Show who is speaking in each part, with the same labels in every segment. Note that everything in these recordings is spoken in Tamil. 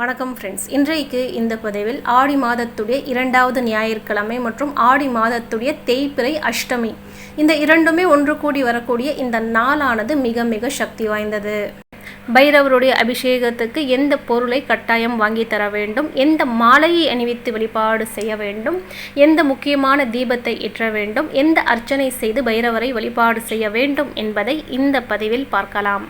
Speaker 1: வணக்கம் ஃப்ரெண்ட்ஸ் இன்றைக்கு இந்த பதிவில் ஆடி மாதத்துடைய இரண்டாவது ஞாயிற்றுக்கிழமை மற்றும் ஆடி மாதத்துடைய தேய்பிறை அஷ்டமி. இந்த இரண்டுமே ஒன்று கூடி வரக்கூடிய இந்த நாளானது மிக மிக சக்தி வாய்ந்தது. பைரவருடைய அபிஷேகத்துக்கு எந்த பொருளை கட்டாயம் வாங்கி தர வேண்டும்? எந்த மாலையை அணிவித்து வழிபாடு செய்ய வேண்டும்? எந்த முக்கியமான தீபத்தை ஏற்ற வேண்டும்? எந்த அர்ச்சனை செய்து பைரவரை வழிபாடு செய்ய வேண்டும் என்பதை இந்த பதிவில் பார்க்கலாம்.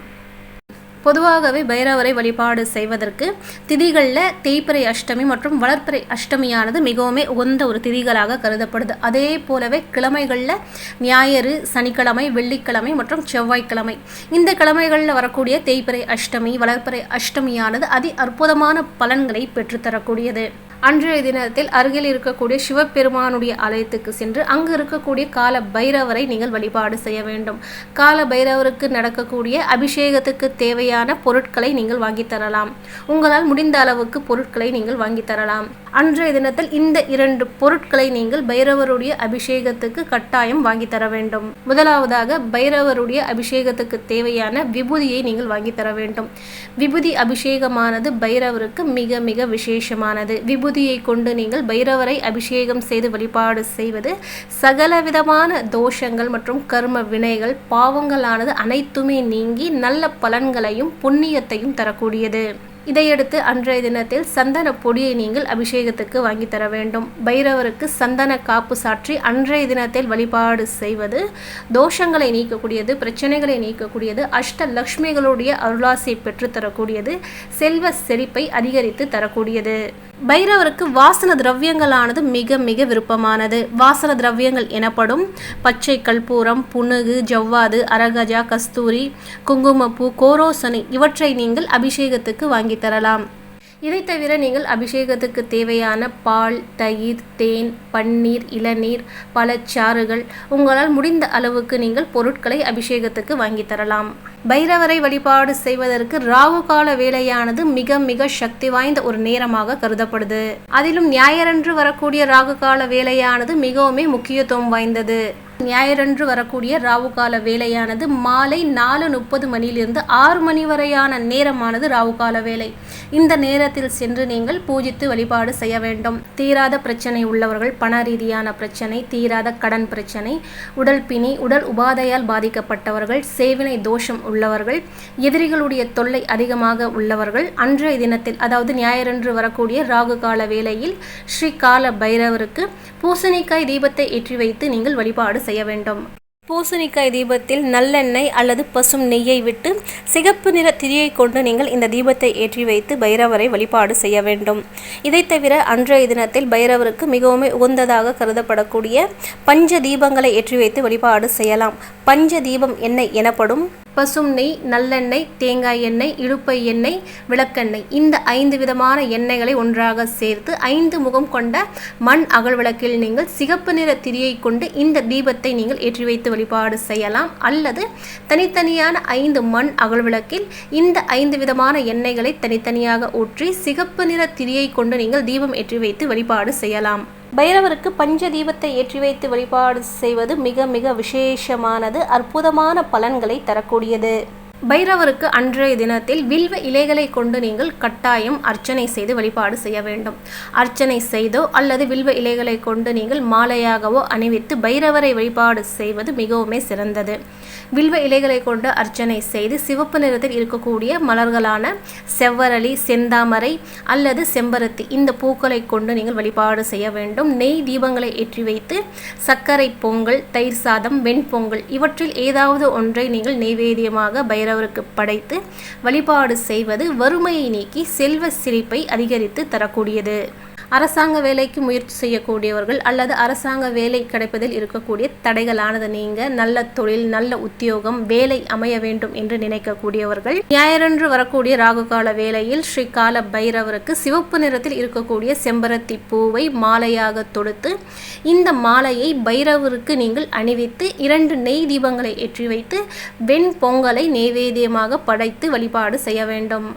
Speaker 1: பொதுவாகவே பைரவரை வழிபாடு செய்வதற்கு திதிகளில் தேய்பிறை அஷ்டமி மற்றும் வளர்ப்பிறை அஷ்டமியானது மிகவுமே உகந்த ஒரு திதிகளாக கருதப்படுது. அதே போலவே கிழமைகளில் ஞாயிறு சனிக்கிழமை வெள்ளிக்கிழமை மற்றும் செவ்வாய்க்கிழமை. இந்த கிழமைகளில் வரக்கூடிய தேய்பிறை அஷ்டமி வளர்ப்பிறை அஷ்டமியானது அதி அற்புதமான பலன்களை பெற்றுத்தரக்கூடியது. அன்றைய தினத்தில் அருகில் இருக்கக்கூடிய சிவபெருமானுடைய ஆலயத்துக்கு சென்று அங்கு இருக்கக்கூடிய கால பைரவரை நீங்கள் வழிபாடு செய்ய வேண்டும். கால பைரவருக்கு நடக்கக்கூடிய அபிஷேகத்துக்கு தேவையான பொருட்களை நீங்கள் வாங்கி தரலாம். உங்களால் முடிந்த அளவுக்கு பொருட்களை நீங்கள் வாங்கி தரலாம். அன்றைய தினத்தில் இந்த இரண்டு பொருட்களை நீங்கள் பைரவருடைய அபிஷேகத்துக்கு கட்டாயம் வாங்கி தர வேண்டும். முதலாவதாக பைரவருடைய அபிஷேகத்துக்கு தேவையான விபூதியை நீங்கள் வாங்கி தர வேண்டும். விபூதி அபிஷேகமானது பைரவருக்கு மிக மிக விசேஷமானது. விபூதியை கொண்டு நீங்கள் பைரவரை அபிஷேகம் செய்து வழிபாடு செய்வது சகலவிதமான தோஷங்கள் மற்றும் கர்ம வினைகள் பாவங்களானது அனைத்துமே நீங்கி நல்ல பலன்களையும் புண்ணியத்தையும் தரக்கூடியது. இதையடுத்து அன்றைய தினத்தில் சந்தன பொடியை நீங்கள் அபிஷேகத்துக்கு வாங்கி தர வேண்டும். பைரவருக்கு சந்தன காப்பு சாற்றி அன்றைய தினத்தில் வழிபாடு செய்வது தோஷங்களை நீக்கக்கூடியது பிரச்சனைகளை நீக்கக்கூடியது அஷ்ட லக்ஷ்மிகளுடைய அருளாசை பெற்றுத்தரக்கூடியது செல்வ செழிப்பை அதிகரித்து தரக்கூடியது. பைரவருக்கு வாசன திரவியங்களானது மிக மிக விருப்பமானது. வாசன திரவியங்கள் எனப்படும் பச்சை கற்பூரம் புனுகு ஜவ்வாது அரகஜா கஸ்தூரி குங்குமப்பூ கோரோசனி இவற்றை நீங்கள் அபிஷேகத்துக்கு வாங்கி தரலாம். இதை தவிர நீங்கள் அபிஷேகத்துக்கு தேவையான பால் தயிர் தேன் பன்னீர் இளநீர் பழச்சாறுகள் உங்களால் முடிந்த அளவுக்கு நீங்கள் பொருட்களை அபிஷேகத்துக்கு வாங்கி தரலாம். பைரவரை வழிபாடு செய்வதற்கு ராகு கால வேலையானது மிக மிக சக்தி வாய்ந்த ஒரு நேரமாக கருதப்படுது. அதிலும் ஞாயிறன்று வரக்கூடிய ராகு கால வேலையானது மிகவுமே முக்கியத்துவம் வாய்ந்தது. ஞாயிறன்று வரக்கூடிய ராவு கால வேலையானது மாலை நாலு முப்பது மணியிலிருந்து ஆறு மணி வரையான நேரமானது ராவு கால வேலை. இந்த நேரத்தில் சென்று நீங்கள் பூஜித்து வழிபாடு செய்ய வேண்டும். தீராத பிரச்சனை உள்ளவர்கள் பண ரீதியான பிரச்சனை தீராத கடன் பிரச்சனை உடல் பிணி உடல் உபாதையால் பாதிக்கப்பட்டவர்கள் சேவினை தோஷம் உள்ளவர்கள் எதிரிகளுடைய தொல்லை அதிகமாக உள்ளவர்கள் அன்றைய தினத்தில் அதாவது ஞாயிறன்று வரக்கூடிய ராகு கால வேளையில் ஸ்ரீ கால பைரவருக்கு பூசணிக்காய் தீபத்தை ஏற்றி வைத்து நீங்கள் வழிபாடு செய்ய வேண்டும் பூசணிக்காய் தீபத்தில் நல்லெண்ணெய் அல்லது பசும் நெய்யை விட்டு சிகப்பு நிற திரியை கொண்டு நீங்கள் இந்த தீபத்தை ஏற்றி வைத்து பைரவரை வழிபாடு செய்ய வேண்டும். இதை தவிர அன்றைய தினத்தில் பைரவருக்கு மிகவும் உகந்ததாக கருதப்படக்கூடிய பஞ்ச தீபங்களை ஏற்றி வைத்து வழிபாடு செய்யலாம். பஞ்ச தீபம் எண்ணெய் எனப்படும் பசும் நெய் நல்லெண்ணெய் தேங்காய் எண்ணெய் இழுப்பை எண்ணெய் விளக்கெண்ணெய். இந்த ஐந்து விதமான எண்ணெய்களை ஒன்றாக சேர்த்து ஐந்து முகம் கொண்ட மண் அகல் விளக்கில் நீங்கள் சிகப்பு நிற திரியை கொண்டு இந்த தீபத்தை நீங்கள் ஏற்றி வைத்து வழிபாடு செய்யலாம். அல்லது தனித்தனியான ஐந்து மண் அகல் விளக்கில் இந்த ஐந்து விதமான எண்ணெய்களை தனித்தனியாக ஊற்றி சிகப்பு நிற திரியை கொண்டு நீங்கள் தீபம் ஏற்றி வைத்து வழிபாடு செய்யலாம். பைரவருக்கு பஞ்ச தீபத்தை ஏற்றி வைத்து வழிபாடு செய்வது மிக மிக விசேஷமானது அற்புதமான பலன்களை தரக்கூடியது. பைரவருக்கு அன்றைய தினத்தில் வில்வ இலைகளை கொண்டு நீங்கள் கட்டாயம் அர்ச்சனை செய்து வழிபாடு செய்ய வேண்டும். அர்ச்சனை செய்தோ அல்லது வில்வ இலைகளை கொண்டு நீங்கள் மாலையாகவோ அணிவித்து பைரவரை வழிபாடு செய்வது மிகவுமே சிறந்தது. வில்வ இலைகளை கொண்டு அர்ச்சனை செய்து சிவப்பு நிறத்தில் இருக்கக்கூடிய மலர்களான செவ்வரளி செந்தாமரை அல்லது செம்பருத்தி இந்த பூக்களை கொண்டு நீங்கள் வழிபாடு செய்ய வேண்டும். நெய் தீபங்களை ஏற்றி வைத்து சர்க்கரை பொங்கல் தயிர் சாதம் வெண்பொங்கல் இவற்றில் ஏதாவது ஒன்றை நீங்கள் நெய்வேதியமாக பைரவ பிறருக்கு படைத்து வழிபாடு செய்வது வறுமையை நீக்கி செல்வ சிரிப்பை அதிகரித்து தரக்கூடியது. அரசாங்க வேலைக்கு முயற்சி செய்யக்கூடியவர்கள் அல்லது அரசாங்க வேலை கிடைப்பதில் இருக்கக்கூடிய தடைகளானது நீங்க நல்ல தொழில் நல்ல உத்தியோகம் வேலை அமைய வேண்டும் என்று நினைக்கக்கூடியவர்கள். ஞாயிறன்று வரக்கூடிய ராகுகால வேளையில் ஸ்ரீ கால பைரவருக்கு சிவப்பு நிறத்தில் இருக்கக்கூடிய செம்பருத்தி பூவை மாலையாக தொடுத்து இந்த மாலையை பைரவருக்கு நீங்கள் அணிவித்து இரண்டு நெய் தீபங்களை ஏற்றி வைத்து வெண் பொங்கலை நெய்வேத்தியமாக படைத்து வழிபாடு செய்ய வேண்டும்.